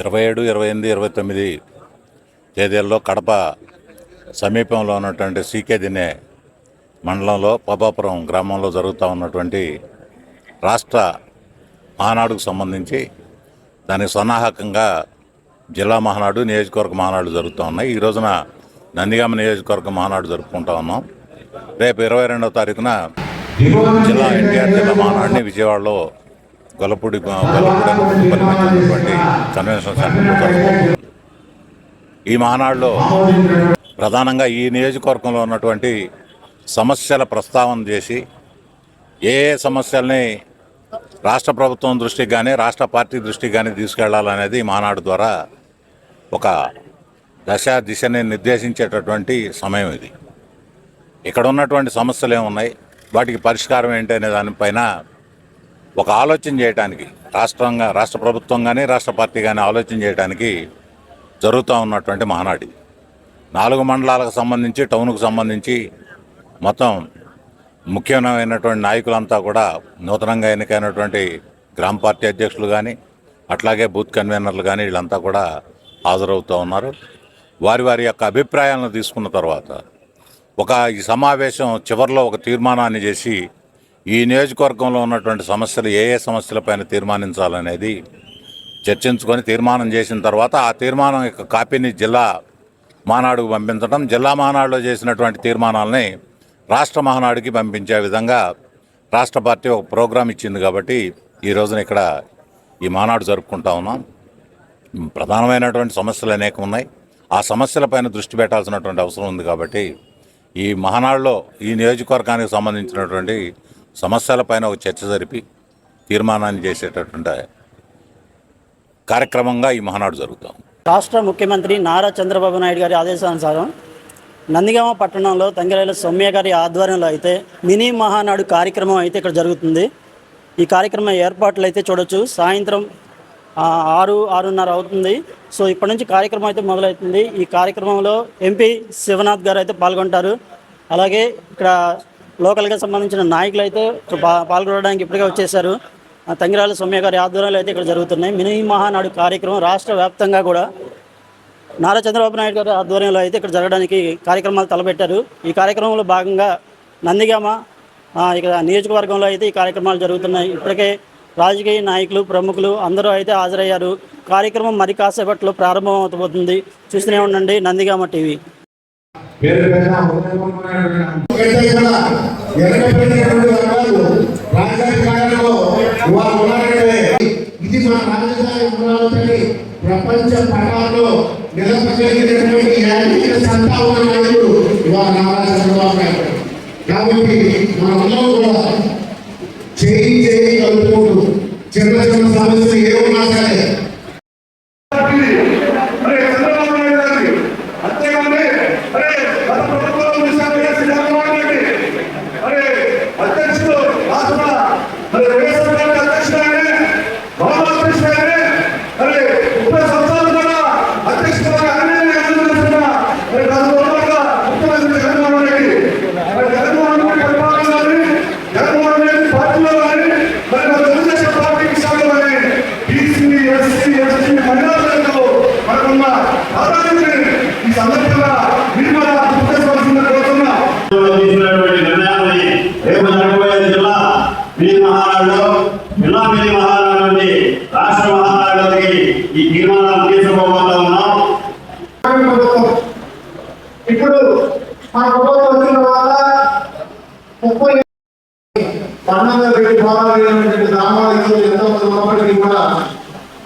ఇరవై ఏడు ఇరవై ఎనిమిది ఇరవై తొమ్మిది తేదీల్లో కడప సమీపంలో ఉన్నటువంటి సీకే దినే మండలంలో పబాపురం గ్రామంలో జరుగుతూ ఉన్నటువంటి రాష్ట్ర మహానాడుకు సంబంధించి దానికి సన్నాహకంగా జిల్లా మహానాడు నియోజకవర్గ మహానాడు జరుగుతూ ఉన్నాయి. ఈ రోజున నందిగామ నియోజకవర్గ మహానాడు జరుపుకుంటా ఉన్నాం. రేపు ఇరవై రెండవ తారీఖున జిల్లా ఎన్టీఆర్ జిల్లా మానాడిని విజయవాడలో గొల్లపూడి గొల్లపూడి కన్వెన్షన్ ఈ మానాడులో ప్రధానంగా ఈ నియోజకవర్గంలో ఉన్నటువంటి సమస్యల ప్రస్తావన చేసి ఏ ఏ సమస్యల్ని రాష్ట్ర ప్రభుత్వం దృష్టికి కానీ రాష్ట్ర పార్టీ దృష్టికి కానీ తీసుకెళ్ళాలనేది ఈ ద్వారా ఒక దశ దిశని నిర్దేశించేటటువంటి సమయం ఇది. ఇక్కడ ఉన్నటువంటి సమస్యలు ఏమున్నాయి? వాటికి పరిష్కారం ఏంటి అనే దానిపైన ఒక ఆలోచన చేయడానికి రాష్ట్రంగా రాష్ట్ర ప్రభుత్వం కానీ రాష్ట్ర పార్టీ కానీ ఆలోచన చేయడానికి జరుగుతూ ఉన్నటువంటి మహానాడు నాలుగు మండలాలకు సంబంధించి టౌన్కు సంబంధించి మొత్తం ముఖ్యమైనటువంటి నాయకులంతా కూడా నూతనంగా ఎన్నికైనటువంటి గ్రామ పార్టీ అధ్యక్షులు కానీ అట్లాగే బూత్ కన్వీనర్లు కానీ వీళ్ళంతా కూడా హాజరవుతూ ఉన్నారు. వారి వారి యొక్క అభిప్రాయాలను తీసుకున్న తర్వాత ఒక ఈ సమావేశం చివరిలో ఒక తీర్మానాన్ని చేసి ఈ నియోజకవర్గంలో ఉన్నటువంటి సమస్యలు ఏ ఏ సమస్యలపైన తీర్మానించాలనేది చర్చించుకొని తీర్మానం చేసిన తర్వాత ఆ తీర్మానం యొక్క కాపీని జిల్లా మానాడుకు పంపించడం జిల్లా మానాడులో చేసినటువంటి తీర్మానాలని రాష్ట్ర మహానాడుకి పంపించే విధంగా రాష్ట్ర పార్టీ ఒక ప్రోగ్రాం ఇచ్చింది కాబట్టి ఈ రోజున ఇక్కడ ఈ మానాడు జరుపుకుంటా ఉన్నాం. ప్రధానమైనటువంటి సమస్యలు అనేకం ఉన్నాయి ఆ సమస్యలపైన దృష్టి పెట్టాల్సినటువంటి అవసరం ఉంది కాబట్టి ఈ మహానాడులో ఈ నియోజకవర్గానికి సంబంధించినటువంటి సమస్యలపైన ఒక చర్చ జరిపి తీర్మానాన్ని చేసేటటువంటి కార్యక్రమంగా ఈ మహానాడు జరుగుతాం. రాష్ట్ర ముఖ్యమంత్రి నారా చంద్రబాబు నాయుడు గారి ఆదేశానుసారం నందిగామ పట్టణంలో తంగిరేల సౌమ్య గారి ఆధ్వర్యంలో అయితే మినీ మహానాడు కార్యక్రమం అయితే ఇక్కడ జరుగుతుంది. ఈ కార్యక్రమం ఏర్పాట్లు అయితే చూడొచ్చు. సాయంత్రం ఆరు ఆరున్నర అవుతుంది. సో ఇప్పటి నుంచి కార్యక్రమం అయితే మొదలవుతుంది. ఈ కార్యక్రమంలో ఎంపీ శివనాథ్ గారు అయితే పాల్గొంటారు. అలాగే ఇక్కడ లోకల్గా సంబంధించిన నాయకులు అయితే పాల్గొనడానికి ఇప్పటికే వచ్చేసారు. ఆ, తంగిరాల సౌమ్య గారి ఆధ్వర్యంలో అయితే ఇక్కడ జరుగుతున్నాయి. మినీ మహానాడు కార్యక్రమం రాష్ట్ర వ్యాప్తంగా కూడా నారా చంద్రబాబు నాయుడు గారి ఆధ్వర్యంలో అయితే ఇక్కడ జరగడానికి కార్యక్రమాలు తలపెట్టారు. ఈ కార్యక్రమంలో భాగంగా నందిగామ ఇక్కడ నియోజకవర్గంలో అయితే ఈ కార్యక్రమాలు జరుగుతున్నాయి. ఇప్పటికే రాజకీయ నాయకులు ప్రముఖులు అందరూ అయితే హాజరయ్యారు. కార్యక్రమం మరి కాసేపట్లో ప్రారంభం అవుతుంది చూస్తూనే ఉండండి నందిగామ టీవీ. ఇది మన రాజధాని అమరావతిని ప్రపంచ పటాల్లో నిలపగలిగినటువంటి ఏకైక సత్తా ఉన్న నాయకుడు ఇవాళ నారా చంద్రబాబు నాయుడు కాబట్టి మనందరం కూడా చేయి చేయి కలుపుకుంటూ చిన్న చిన్న సమస్యలు ఏమన్నా సరే పన్నెండు గ్రామాలకు ఎంతో మంది ఉన్నప్పటికీ కూడా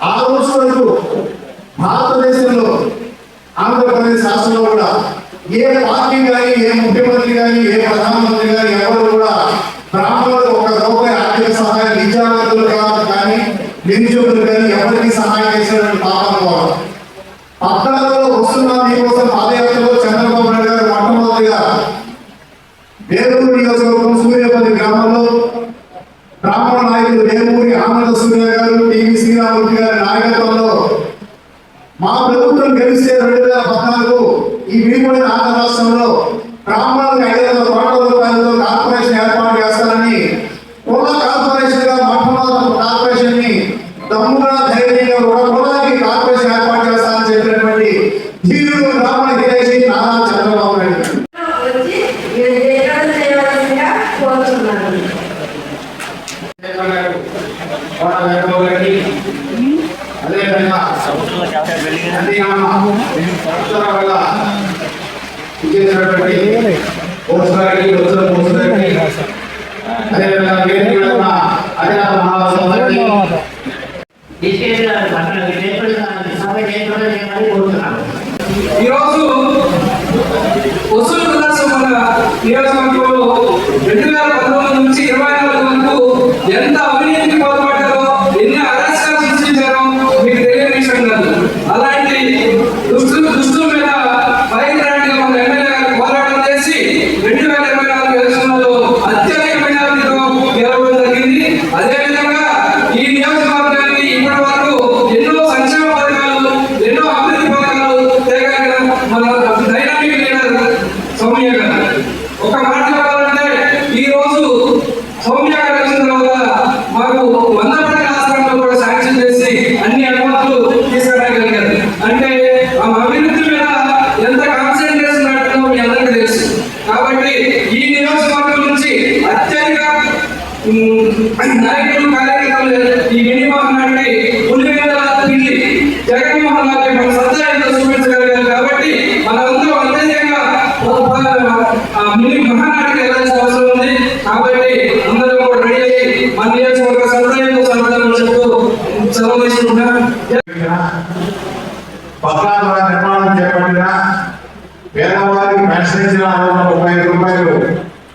ఆ రోజు వరకు భారతదేశంలో ఆంధ్రప్రదేశ్ రాష్ట్రంలో కూడా ఏ పార్టీ కానీ ఏ ముఖ్యమంత్రి కానీ ఏ ప్రధానమంత్రి కానీ ఎవరు కూడా బ్రాహ్మణులకు ఒక రూపాయి ఆర్థిక సహాయం నిజాగతులు కాదు కానీ నిరుద్యోగులు కానీ ఎవరికి సహాయం చేసినటువంటి పాపం పోవడం పట్టణంలో వస్తున్న మీకోసం పాదయాత్రలో చంద్రబాబు నాయుడు గారు మొట్టమొదటిగా వేలూరు నియోజకవర్గం సూర్యపల్లి గ్రామంలో ఆకుల సూర్య గారు టీవీ శ్రీరామూర్తి గారి నాయకత్వంలో మా ప్రభుత్వం గెలిస్తే రెండు వేల పద్నాలుగు ఈ విడిపోయిన ఆంధ్ర రాష్ట్రంలో గ్రామాలకు ఐదు వందల కోట్ల రూపాయలతో కార్పొరేషన్ ఏర్పాటు చేస్తారని కుల కార్పొరేషన్గా మొట్టమొదటి కార్పొరేషన్ని దమ్ముగా ధైర్యంగా ఒక కులానికి కార్పొరేషన్ ఏర్పాటు చేస్తారని చెప్పినటువంటి ధీరుడు గ్రామ హిరేషి నారా చంద్రబాబు నాయుడు గారు. ఈరోజు వసూలు కలర్స్ మన నియోజకవర్గంలో రెండు వేల పంతొమ్మిది నుంచి ఇరవై నాలుగు వరకు ఎంత అవినీతికి మాకు వంద పడక ఆశ్రమంలో కూడా శాంక్షన్ చేసి అన్ని అనుమతులు తీసుకురాగలిగారు అంటే ఆ అభివృద్ధి మీద ఎంత కాన్సన్ట్రేషన్ పెట్టడం మీ అందరికీ తెలుసు. కాబట్టి ఈ నియోజకవర్గం నుంచి అత్యధిక నాయకులు కార్యకర్తలు ఈ మినిమం నాటి పులివెందుల పిల్లి జగన్మోహన్ రావు మన సత్తా ఎంతో చూపించగలిగారు కాబట్టి మనందరం అత్యధికంగా ఒక ప- ఆ మిని మహానాటికి వెళ్ళాల్సిన అవసరం ఉంది కాబట్టి అందరూ కూడా రెడీ అయ్యి మన నియోజకవర్గ సత్తా ఎంతో సమాధానం చెప్తూ సెలవు తీసుకుంటున్నాను పక్కా ద్వారా నిర్మాణం చేపట్టిన పేదవారికి పెన్షన్ ఇచ్చిన ఆరు వందల ముప్పై ఐదు రూపాయలు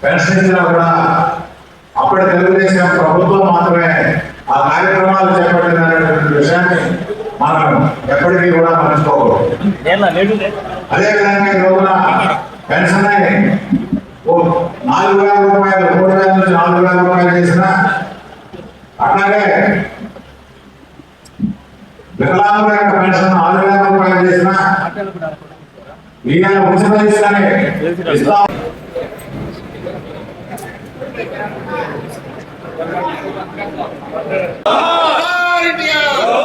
పెన్షన్ ఇచ్చినా కూడా అప్పటి తెలుగుదేశం ప్రభుత్వం మాత్రమే ఆ కార్యక్రమాలు చేపట్టినటువంటి విషయాన్ని మనం ఎప్పటికీ కూడా మర్చిపోకూడదు. అదేవిధంగా ఈ రోజున పెన్షన్ నాలుగు వేల రూపాయలు మూడు వేల నుంచి నాలుగు వేల రూపాయలు చేసిన అట్లాగే వికలాంగుల యొక్క పెన్షన్ ఆరు వేల రూపాయలు చేసిన ఈయన ఉచిత ఇస్తానే ఇస్తాం. India!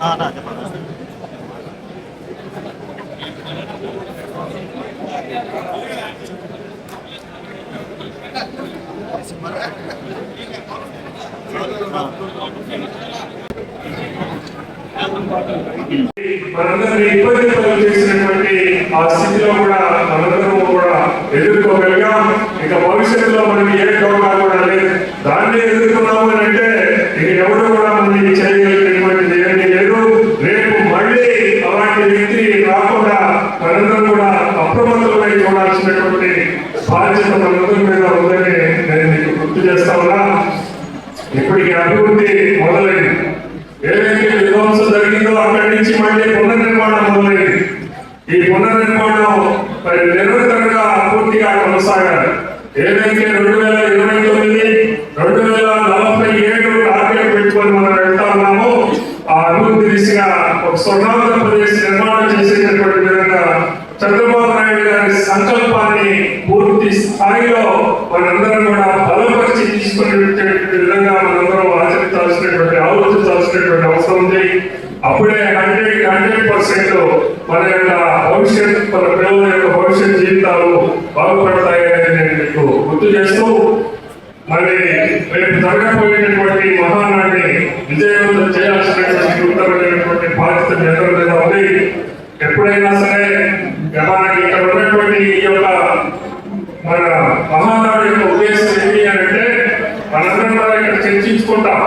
ああ మనందరినీ ఇబ్బంది పనులు చేసినటువంటి ఆ స్థితిలో కూడా మనందరం కూడా ఎదుర్కోగలిగాం. ఇక భవిష్యత్తులో మనకి ఏ డోకా కూడా లేదు. దాన్ని ఎదుర్కొన్నాం అని అంటే ఇక ఎవరు కూడా మనకి చేయగలిగినటువంటిది ఏమీ లేదు రేపు మళ్ళీ అలాంటి వ్యక్తి రాకుండా మనందరం కూడా అప్రమత్తమై చూడాల్సినటువంటి బాధ్యత మనందరి మీద ఉందని నేను మీకు గుర్తు చేస్తా ఉన్నా ఇప్పటికి అభివృద్ధి మొదలైంది ఏదైతే విధ్వంసం జరిగిందో అక్కడి నుంచి మళ్ళీ పునర్నిర్మాణం మొదలైంది ఈ పునర్నిర్మాణం మరి నిరంతరంగా పూర్తిగా కొనసాగాలి. ఏదైతే రెండు వేల ఇరవై తొమ్మిది రెండు వేల నలభై ఏడు టార్గెట్ పెట్టుకొని మనం వెళ్తా ఉన్నామో. ఆ అభివృద్ధి దిశగా ఒక స్వర్ణాంధ్రప్రదేశ్ నిర్మాణం చేసేటటువంటి విధంగా చంద్రబాబు నాయుడు గారి సంకల్పాన్ని పూర్తి స్థాయిలో మనందరం కూడా బలపరిచి తీసుకునే విధంగా మనందరం ఆచరించాల్సినటువంటి ఆలోచించాల్సినటువంటి అవసరం ఉంది. అప్పుడే హండ్రెడ్ హండ్రెడ్ పర్సెంట్ మన యొక్క భవిష్యత్ మన పిల్లల యొక్క భవిష్యత్ జీవితాలు బాగుపడతాయని నేను మీకు గుర్తు చేస్తూ మరి రేపు జరగబోయేటటువంటి మహానాన్ని విజయవంతం చేయాల్సినటువంటి గురుతరమైనటువంటి బాధ్యత మీ అందరి మీద ఉంది ఎప్పుడైనా సరే మనకి ఇక్కడ ఉన్నటువంటి ఈ యొక్క మన మహానాడు యొక్క ఉద్దేశం ఏంటి అని అంటే మనందరం కూడా ఇక్కడ చర్చించుకుంటాం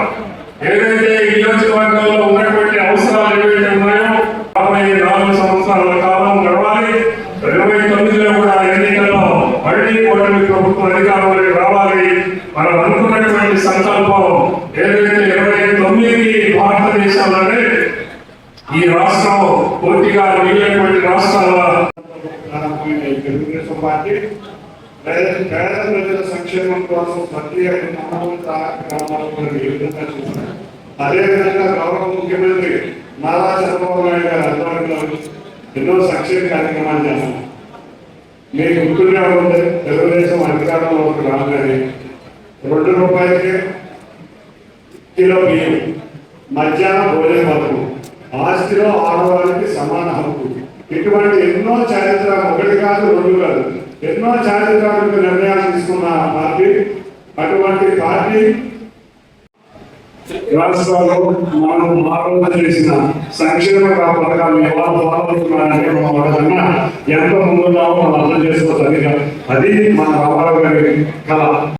ఏదైతే ఈ నియోజకవర్గంలో ఉన్నటువంటి అవసరాలు ఏవైతే ఉన్నాయో యాభై నాలుగు సంవత్సరాల కాలం గడవాలి ఇరవై తొమ్మిదిలో కూడా ఎన్నికల్లో మళ్ళీ కూటమి ప్రభుత్వం అధికారంలోకి రావాలి. మనం అనుకున్నటువంటి సంకల్పం ఏదైతే ఇరవై తొమ్మిది భారతదేశంలోనే ఈ రాష్ట్రం పూర్తిగా మిగిలినటువంటి రాష్ట్రాల తెలుగుదేశం పార్టీ పేద ప్రజల సంక్షేమం కోసం ప్రతి అదేవిధంగా గౌరవ ముఖ్యమంత్రి నారా చంద్రబాబు నాయుడు గారు ఆధ్వర్యంలో ఎన్నో సంక్షేమ కార్యక్రమాలు చేస్తున్నారు మీకు గుర్తున్నా ఉంది తెలుగుదేశం ఒక రాగానే రెండు రూపాయలకి కిలో బియ్యం మధ్యాహ్న భోజన హక్కు ఆస్తిలో ఆడవారికి సమాన హక్కు. ఇటువంటి ఎన్నో చారిత్రక ఒకటి కాదు రెండు కాదు. ఎన్నో చారిత్రాత్మక నిర్ణయాలు తీసుకున్న పార్టీ అటువంటి పార్టీ రాష్ట్రాల్లో మనం ఆరోపణ చేసిన సంక్షేమ పథకాలు ఎలా ఫాలో మనం వాళ్ళకన్నా ఎంత ముందున్నామో మనం అర్థం చేసుకోవచ్చు అది మన రామారావు గారి కళ.